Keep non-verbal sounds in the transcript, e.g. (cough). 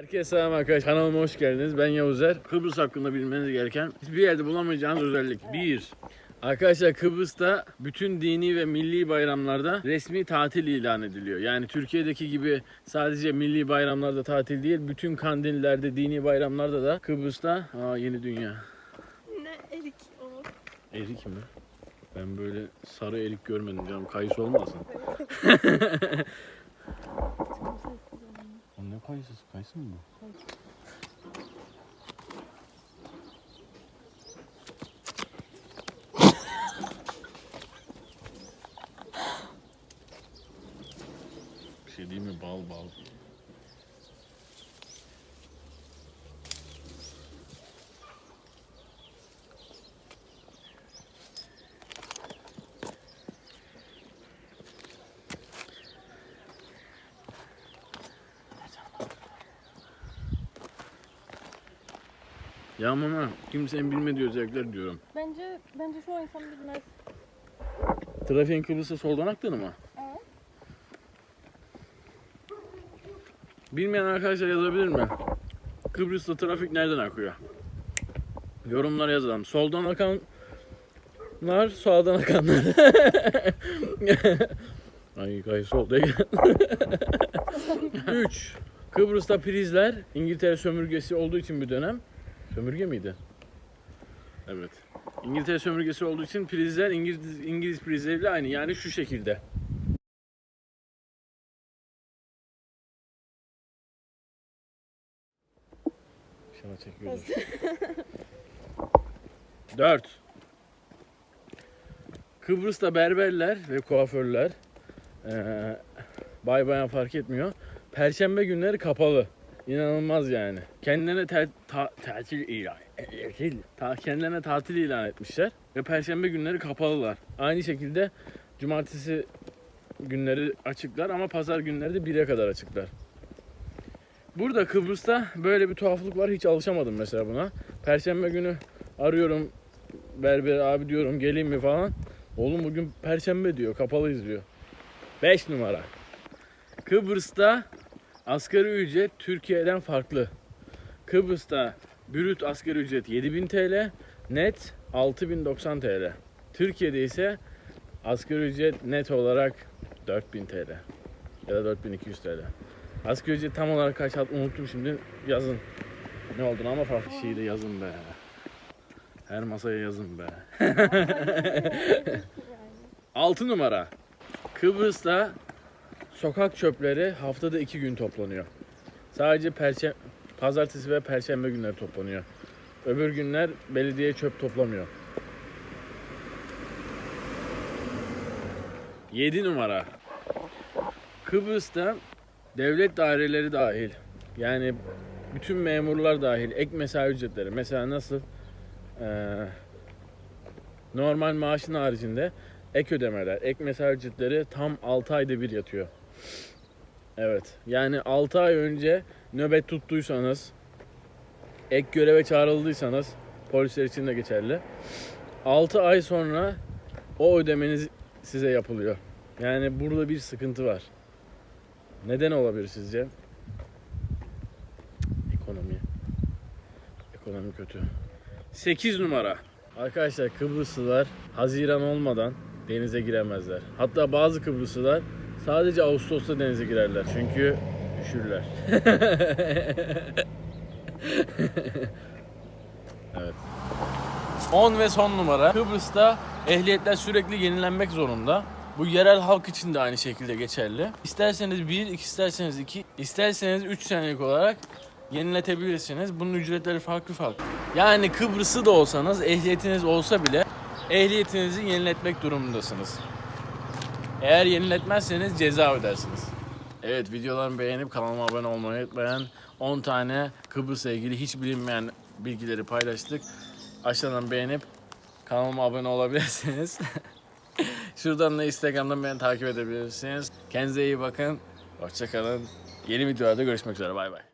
Herkese selam arkadaşlar. Kanalıma hoş geldiniz. Ben Yavuzer. Kıbrıs hakkında bilmeniz gereken hiçbir yerde bulamayacağınız özellik. Bir. Arkadaşlar Kıbrıs'ta bütün dini ve milli bayramlarda resmi tatil ilan ediliyor. Yani Türkiye'deki gibi sadece milli bayramlarda tatil değil, bütün kandillerde, dini bayramlarda da Kıbrıs'ta aa yeni dünya. Ne erik o? Erik mi? Ben böyle sarı erik görmedim canım. Kayısı olmasın. (laughs) Kayısısı? Kayısı mı bu? Bir şey değil mi? Bal bal. Ya mama kimsenin bilmediği özellikler diyorum. Bence bence çoğu insan bilmez. Trafiğin Kıbrıs'ta soldan aktığını mı? Evet. Bilmeyen arkadaşlar yazabilir mi? Kıbrıs'ta trafik nereden akıyor? Yorumlara yazalım. Soldan akanlar, sağdan akanlar. (laughs) Ay kay sol değil. (laughs) 3. Kıbrıs'ta prizler İngiltere sömürgesi olduğu için bir dönem. Sömürge miydi? Evet. İngiltere sömürgesi olduğu için prizler İngiliz, İngiliz prizleriyle aynı. Yani şu şekilde. Şuna çekiyoruz. (laughs) 4. Kıbrıs'ta berberler ve kuaförler eee bay bayan fark etmiyor. Perşembe günleri kapalı. İnanılmaz yani. Kendilerine te- ta- tatil ilan ta- kendilerine tatil ilan etmişler ve perşembe günleri kapalılar. Aynı şekilde cumartesi günleri açıklar ama pazar günleri de 1'e kadar açıklar. Burada Kıbrıs'ta böyle bir tuhaflık var. Hiç alışamadım mesela buna. Perşembe günü arıyorum berber abi diyorum geleyim mi falan. Oğlum bugün perşembe diyor. Kapalıyız diyor. 5 numara. Kıbrıs'ta asgari ücret Türkiye'den farklı. Kıbrıs'ta brüt asgari ücret 7000 TL, net 6090 TL. Türkiye'de ise asgari ücret net olarak 4000 TL ya da 4200 TL. Asgari ücret tam olarak kaç alt unuttum şimdi yazın. Ne olduğunu ama farklı şeyi de yazın be. Her masaya yazın be. (laughs) 6 numara. Kıbrıs'ta sokak çöpleri haftada 2 gün toplanıyor. Sadece perşem pazartesi ve perşembe günleri toplanıyor. Öbür günler belediye çöp toplamıyor. 7 numara. Kıbrıs'ta devlet daireleri dahil yani bütün memurlar dahil ek mesai ücretleri mesela nasıl Ee, normal maaşın haricinde ek ödemeler ek mesai ücretleri tam 6 ayda bir yatıyor. Evet yani 6 ay önce nöbet tuttuysanız ek göreve çağrıldıysanız polisler için de geçerli. 6 ay sonra o ödemeniz size yapılıyor. Yani burada bir sıkıntı var. Neden olabilir sizce? Ekonomi. Ekonomi kötü. 8 numara. Arkadaşlar Kıbrıslılar Haziran olmadan denize giremezler. Hatta bazı Kıbrıslılar sadece Ağustos'ta denize girerler. Çünkü üşürler. (laughs) evet. 10 ve son numara. Kıbrıs'ta ehliyetler sürekli yenilenmek zorunda. Bu yerel halk için de aynı şekilde geçerli. İsterseniz 1, isterseniz 2, isterseniz 3 senelik olarak yeniletebilirsiniz. Bunun ücretleri farklı farklı. Yani Kıbrıs'ı da olsanız, ehliyetiniz olsa bile ehliyetinizi yeniletmek durumundasınız. Eğer yeniletmezseniz ceza ödersiniz. Evet videolarımı beğenip kanalıma abone olmayı unutmayın. 10 tane Kıbrıs'la ilgili hiç bilinmeyen bilgileri paylaştık. Aşağıdan beğenip kanalıma abone olabilirsiniz. (laughs) Şuradan da Instagram'dan beni takip edebilirsiniz. Kendinize iyi bakın. Hoşçakalın. Yeni videolarda görüşmek üzere. Bay bay.